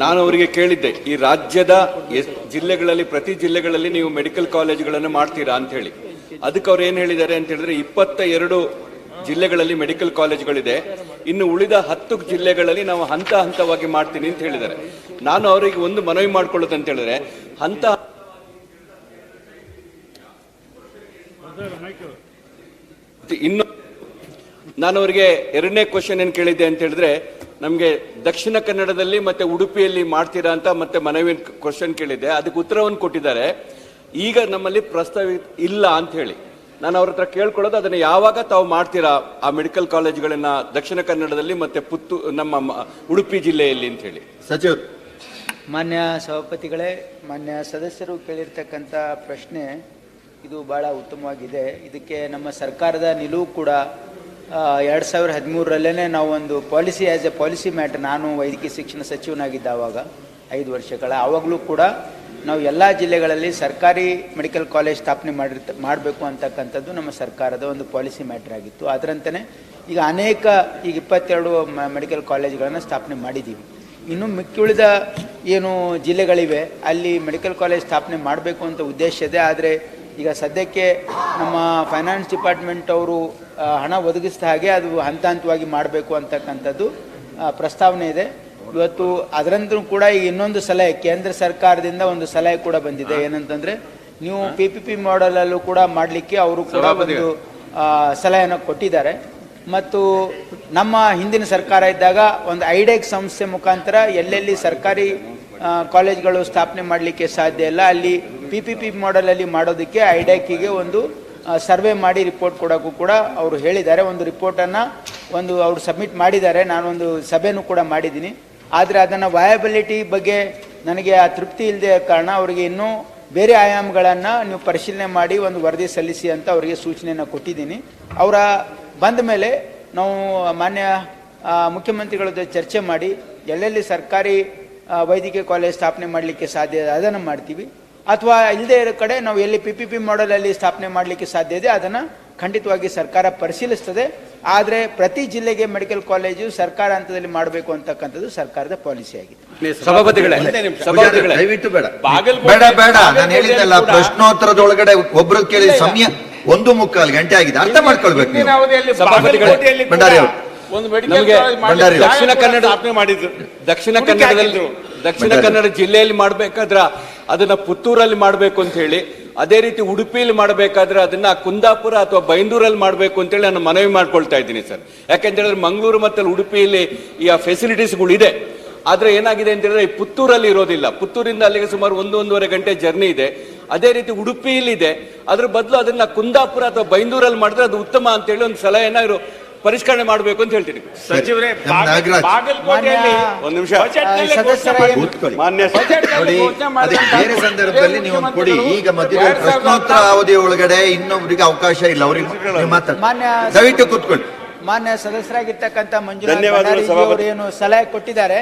ನಾನು ಅವರಿಗೆ ಕೇಳಿದ್ದೆ, ಈ ರಾಜ್ಯದ ಜಿಲ್ಲೆಗಳಲ್ಲಿ, ಪ್ರತಿ ಜಿಲ್ಲೆಗಳಲ್ಲಿ ನೀವು ಮೆಡಿಕಲ್ ಕಾಲೇಜುಗಳನ್ನು ಮಾಡ್ತೀರಾ ಅಂತ ಹೇಳಿ. ಅದಕ್ಕೆ ಅವ್ರು ಏನು ಹೇಳಿದ್ದಾರೆ ಅಂತ ಹೇಳಿದ್ರೆ ಇಪ್ಪತ್ತ ಎರಡು ಜಿಲ್ಲೆಗಳಲ್ಲಿ ಮೆಡಿಕಲ್ ಕಾಲೇಜುಗಳಿದೆ. ಇನ್ನು ಉಳಿದ ಹತ್ತು ಜಿಲ್ಲೆಗಳಲ್ಲಿ ನಾವು ಹಂತ ಹಂತವಾಗಿ ಮಾಡ್ತೀನಿ ಅಂತ ಹೇಳಿದ್ದಾರೆ. ನಾನು ಅವರಿಗೆ ಒಂದು ಮನವಿ ಮಾಡ್ಕೊಳ್ಳೋದು ಅಂತ ಹೇಳಿದ್ರೆ, ಹಂತ ಇನ್ನು ನಾನು ಅವರಿಗೆ ಎರಡನೇ ಕ್ವಶನ್ ಏನು ಕೇಳಿದ್ದೆ ಅಂತ ಹೇಳಿದ್ರೆ ನಮಗೆ ದಕ್ಷಿಣ ಕನ್ನಡದಲ್ಲಿ ಮತ್ತೆ ಉಡುಪಿಯಲ್ಲಿ ಮಾಡ್ತೀರಾ ಅಂತ ಮತ್ತೆ ಮನವಿ ಕ್ವಶನ್ ಕೇಳಿದೆ ಅದಕ್ಕೆ ಉತ್ತರವನ್ನು ಕೊಟ್ಟಿದ್ದಾರೆ. ಈಗ ನಮ್ಮಲ್ಲಿ ಪ್ರಸ್ತಾವ ಇಲ್ಲ ಅಂತ ಹೇಳಿ. ನಾನು ಅವ್ರ ಹತ್ರ ಕೇಳ್ಕೊಳ್ಳೋದು ಅದನ್ನು ಯಾವಾಗ ತಾವು ಮಾಡ್ತೀರಾ ಆ ಮೆಡಿಕಲ್ ಕಾಲೇಜುಗಳನ್ನ ದಕ್ಷಿಣ ಕನ್ನಡದಲ್ಲಿ ಮತ್ತೆ ಪುತ್ತು ನಮ್ಮ ಮ- ಉಡುಪಿ ಜಿಲ್ಲೆಯಲ್ಲಿ ಅಂತ ಹೇಳಿ. ಸಚಿವರು ಮಾನ್ಯ ಸಭಾಪತಿಗಳೇ ಮಾನ್ಯ ಸದಸ್ಯರು ಕೇಳಿರ್ತಕ್ಕಂಥ ಪ್ರಶ್ನೆ ಇದು ಬಹಳ ಉತ್ತಮವಾಗಿದೆ. ಇದಕ್ಕೆ ನಮ್ಮ ಸರ್ಕಾರದ ನಿಲುವು ಕೂಡ ಎರಡು ಸಾವಿರ ಹದಿಮೂರರಲ್ಲೇ ನಾವು ಒಂದು policy as a policy matter ನಾನು ವೈದ್ಯಕೀಯ ಶಿಕ್ಷಣ ಸಚಿವನಾಗಿದ್ದ ಆವಾಗ ಐದು ವರ್ಷಗಳ ಆವಾಗಲೂ ಕೂಡ ನಾವು ಎಲ್ಲ ಜಿಲ್ಲೆಗಳಲ್ಲಿ ಸರ್ಕಾರಿ ಮೆಡಿಕಲ್ ಕಾಲೇಜ್ ಸ್ಥಾಪನೆ ಮಾಡಿರ್ತ, ಮಾಡಬೇಕು ಅಂತಕ್ಕಂಥದ್ದು ನಮ್ಮ ಸರ್ಕಾರದ ಒಂದು ಪಾಲಿಸಿ ಮ್ಯಾಟರ್ ಆಗಿತ್ತು. ಅದರಂತೆಯೇ ಈಗ ಅನೇಕ, ಈಗ ಇಪ್ಪತ್ತೆರಡು ಮೆಡಿಕಲ್ ಕಾಲೇಜ್ಗಳನ್ನು ಸ್ಥಾಪನೆ ಮಾಡಿದ್ದೀವಿ ಇನ್ನು ಮಿಕ್ಕುಳಿದ ಏನು ಜಿಲ್ಲೆಗಳಿವೆ, ಅಲ್ಲಿ ಮೆಡಿಕಲ್ ಕಾಲೇಜ್ ಸ್ಥಾಪನೆ ಮಾಡಬೇಕು ಅಂತ ಉದ್ದೇಶ ಇದೆ, ಆದರೆ ಈಗ ಸದ್ಯಕ್ಕೆ ನಮ್ಮ ಫೈನಾನ್ಸ್ ಡಿಪಾರ್ಟ್ಮೆಂಟ್ ಅವರು ಹಣ ಒದಗಿಸಿದ ಹಾಗೆ ಅದು ಹಂತ ಹಂತವಾಗಿ ಮಾಡಬೇಕು ಅಂತಕ್ಕಂಥದ್ದು ಪ್ರಸ್ತಾವನೆ ಇದೆ. ಇವತ್ತು ಅದರಂತೂ ಕೂಡ ಈಗ ಇನ್ನೊಂದು ಸಲಹೆ ಕೇಂದ್ರ ಸರ್ಕಾರದಿಂದ ಒಂದು ಸಲಹೆ ಕೂಡ ಬಂದಿದೆ. ಏನಂತಂದ್ರೆ ನೀವು ಪಿ ಪಿ ಪಿ ಮಾಡೆಲಲ್ಲೂ ಕೂಡ ಮಾಡಲಿಕ್ಕೆ ಅವರು ಕೂಡ ಒಂದು ಸಲಹೆಯನ್ನು ಕೊಟ್ಟಿದ್ದಾರೆ. ಮತ್ತು ನಮ್ಮ ಹಿಂದಿನ ಸರ್ಕಾರ ಇದ್ದಾಗ ಒಂದು ಐಡೆಕ್ ಸಂಸ್ಥೆ ಮುಖಾಂತರ ಎಲ್ಲೆಲ್ಲಿ ಸರ್ಕಾರಿ ಕಾಲೇಜ್ಗಳು ಸ್ಥಾಪನೆ ಮಾಡಲಿಕ್ಕೆ ಸಾಧ್ಯ ಇಲ್ಲ. ಅಲ್ಲಿ ಪಿ ಪಿ ಪಿ ಮಾಡೆಲಲ್ಲಿ ಮಾಡೋದಕ್ಕೆ ಐಡ್ಯಾಕಿಗೆ ಒಂದು ಸರ್ವೆ ಮಾಡಿ ರಿಪೋರ್ಟ್ ಕೊಡೋಕ್ಕೂ ಕೂಡ ಅವರು ಹೇಳಿದ್ದಾರೆ. ಒಂದು ರಿಪೋರ್ಟನ್ನು ಒಂದು ಅವರು ಸಬ್ಮಿಟ್ ಮಾಡಿದ್ದಾರೆ. ನಾನೊಂದು ಸಭೆನೂ ಕೂಡ ಮಾಡಿದ್ದೀನಿ. ಆದರೆ ಅದನ್ನು ವಯಬಿಲಿಟಿ ಬಗ್ಗೆ ನನಗೆ ಆ ತೃಪ್ತಿ ಇಲ್ಲದೆ ಕಾರಣ ಅವರಿಗೆ ಇನ್ನೂ ಬೇರೆ ಆಯಾಮಗಳನ್ನು ನೀವು ಪರಿಶೀಲನೆ ಮಾಡಿ ಒಂದು ವರದಿ ಸಲ್ಲಿಸಿ ಅಂತ ಅವರಿಗೆ ಸೂಚನೆಯನ್ನು ಕೊಟ್ಟಿದ್ದೀನಿ. ಅವರ ಬಂದ ಮೇಲೆ ನಾವು ಮಾನ್ಯ ಮುಖ್ಯಮಂತ್ರಿಗಳ ಜೊತೆ ಚರ್ಚೆ ಮಾಡಿ ಎಲ್ಲೆಲ್ಲಿ ಸರ್ಕಾರಿ ವೈದ್ಯಕೀಯ ಕಾಲೇಜ್ ಸ್ಥಾಪನೆ ಮಾಡಲಿಕ್ಕೆ ಸಾಧ್ಯ ಇದೆ ಅದನ್ನು ಮಾಡ್ತೀವಿ. ಅಥವಾ ಇಲ್ಲದೆ ಇರೋ ಕಡೆ ನಾವು ಎಲ್ಲಿ ಪಿ ಪಿ ಪಿ ಮಾಡೆಲಲ್ಲಿ ಸ್ಥಾಪನೆ ಮಾಡಲಿಕ್ಕೆ ಸಾಧ್ಯ ಇದೆ ಅದನ್ನು ಖಂಡಿತವಾಗಿ ಸರ್ಕಾರ ಪರಿಶೀಲಿಸ್ತದೆ. ಆದರೆ ಪ್ರತಿ ಜಿಲ್ಲೆಗೆ ಮೆಡಿಕಲ್ ಕಾಲೇಜು ಸರ್ಕಾರ ಹಂತದಲ್ಲಿ ಮಾಡಬೇಕು ಅಂತಕ್ಕಂಥದ್ದು ಸರ್ಕಾರದ ಪಾಲಿಸಿ ಆಗಿದೆ. ಸಭಾಪತಿಗಳೇ ಸಭಾಪತಿಗಳೇ ದಯವಿಟ್ಟು ಬೇಡ. ಬೇಡ ಬೇಡ. ನಾನು ಬಾಗಲಕೋಟೆಯಲ್ಲಿ ಹೇಳಿದ್ದಲ್ಲ ಕೂಡ- ಪ್ರಶ್ನೋತ್ತರದೊಳಗಡೆ ಒಬ್ರು ಕೇಳಿ ಸಮಯ ಒಂದು ಮುಕ್ಕಾಲು ಗಂಟೆ ಆಗಿದೆ. ಅರ್ಥ ಮಾಡ್ಕೊಳ್ಬೇಕು ಒಂದು ಮೆಡಿಕಲ್. ದಕ್ಷಿಣ ಕನ್ನಡ ಸ್ಥಾಪನೆ ಮಾಡಿದ್ರು. ದಕ್ಷಿಣ ಕನ್ನಡದಲ್ಲಿ ದಕ್ಷಿಣ ಕನ್ನಡ ಜಿಲ್ಲೆಯಲ್ಲಿ ಮಾಡ್ಬೇಕಾದ್ರ ಅದನ್ನ ಪುತ್ತೂರಲ್ಲಿ ಮಾಡಬೇಕು ಅಂತ ಹೇಳಿ ಅದೇ ರೀತಿ ಉಡುಪಿಯಲ್ಲಿ ಮಾಡಬೇಕಾದ್ರೆ ಅದನ್ನ ಕುಂದಾಪುರ ಅಥವಾ ಬೈಂದೂರಲ್ಲಿ ಮಾಡಬೇಕು ಅಂತೇಳಿ ನಾನು ಮನವಿ ಮಾಡ್ಕೊಳ್ತಾ ಇದ್ದೀನಿ ಸರ್. ಯಾಕೆಂತ ಹೇಳಿದ್ರೆ ಮಂಗಳೂರು ಮತ್ತೆ ಉಡುಪಿಯಲ್ಲಿ ಈ ಫೆಸಿಲಿಟೀಸ್ಗಳು ಇದೆ ಆದ್ರೆ ಏನಾಗಿದೆ ಅಂತ ಹೇಳಿದ್ರೆ ಈ ಪುತ್ತೂರಲ್ಲಿ ಇರೋದಿಲ್ಲ. ಪುತ್ತೂರಿಂದ ಅಲ್ಲಿಗೆ ಸುಮಾರು ಒಂದು ಒಂದೂವರೆ ಗಂಟೆ ಜರ್ನಿ ಇದೆ. ಅದೇ ರೀತಿ ಉಡುಪಿಯಲ್ಲಿದೆ. ಅದ್ರ ಬದಲು ಅದನ್ನ ಕುಂದಾಪುರ ಅಥವಾ ಬೈಂದೂರಲ್ಲಿ ಮಾಡಿದ್ರೆ ಅದು ಉತ್ತಮ ಅಂತೇಳಿ ಒಂದು ಸಲಹೆ ಇವರು ಪರಿಷ್ಕರಣೆ ಮಾಡಬೇಕು ಅಂತ ಹೇಳ್ತೀನಿ. ಸಚಿವರೇ ನಾಗರಾಜ್. ಬಾಗಲಕೋಟೆಯಲ್ಲಿ ಮಾನ್ಯ- ಒಂದು ನಿಮಿಷ. ಮಾನ್ಯ ನೋಡಿ ಅದಕ್ಕೆ ಬೇರೆ ಸಂದರ್ಭದಲ್ಲಿ ನೀವು ಒಂದು ಕೊಡಿ. ಈಗ ಮಧ್ಯದಲ್ಲಿ ಪ್ರಶ್ನೋತ್ತರ ಅವಧಿ ಒಳಗಡೆ ಇನ್ನೊಬ್ರಿಗೆ ಅವಕಾಶ ಇಲ್ಲ. ಅವ್ರಿಗೆ ನೀವು ಮಾತಾಡಿ. ಮಾನ್ಯ ದಯವಿಟ್ಟು ಕೂತ್ಕೊಳ್ಳಿ. ಮಾನ್ಯ ಸದಸ್ಯರಾಗಿರ್ತಕ್ಕಂಥ ಮಂಜುನಾಥ್ ಧನ್ಯವಾದಗಳು ಭಂಡಾರಿ ಸಭಾಪತಿ. ಅವರು ಏನು ಸಲಹೆ ಕೊಟ್ಟಿದ್ದಾರೆ.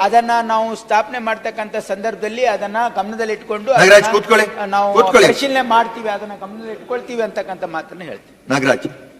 ಅದನ್ನ ನಾವು ಸ್ಥಾಪನೆ ಮಾಡ್ತಕ್ಕಂಥ ಸಂದರ್ಭದಲ್ಲಿ ಅದನ್ನ ಗಮನದಲ್ಲಿ ಇಟ್ಕೊಂಡು ನಾಗರಾಜ್ ಅದನ್ನ ಕೂತ್ಕೊಳ್ಳಿ. ನಾವು ಕೂತ್ಕೊಳ್ಳಿ. ಪರಿಶೀಲನೆ ಮಾಡ್ತೀವಿ. ಅದನ್ನ ಗಮನದಲ್ಲಿ ಇಟ್ಕೊಳ್ತೀವಿ ಅಂತಕ್ಕಂಥ ಮಾತನ್ನ ಹೇಳ್ತೀವಿ ನಾಗರಾಜ್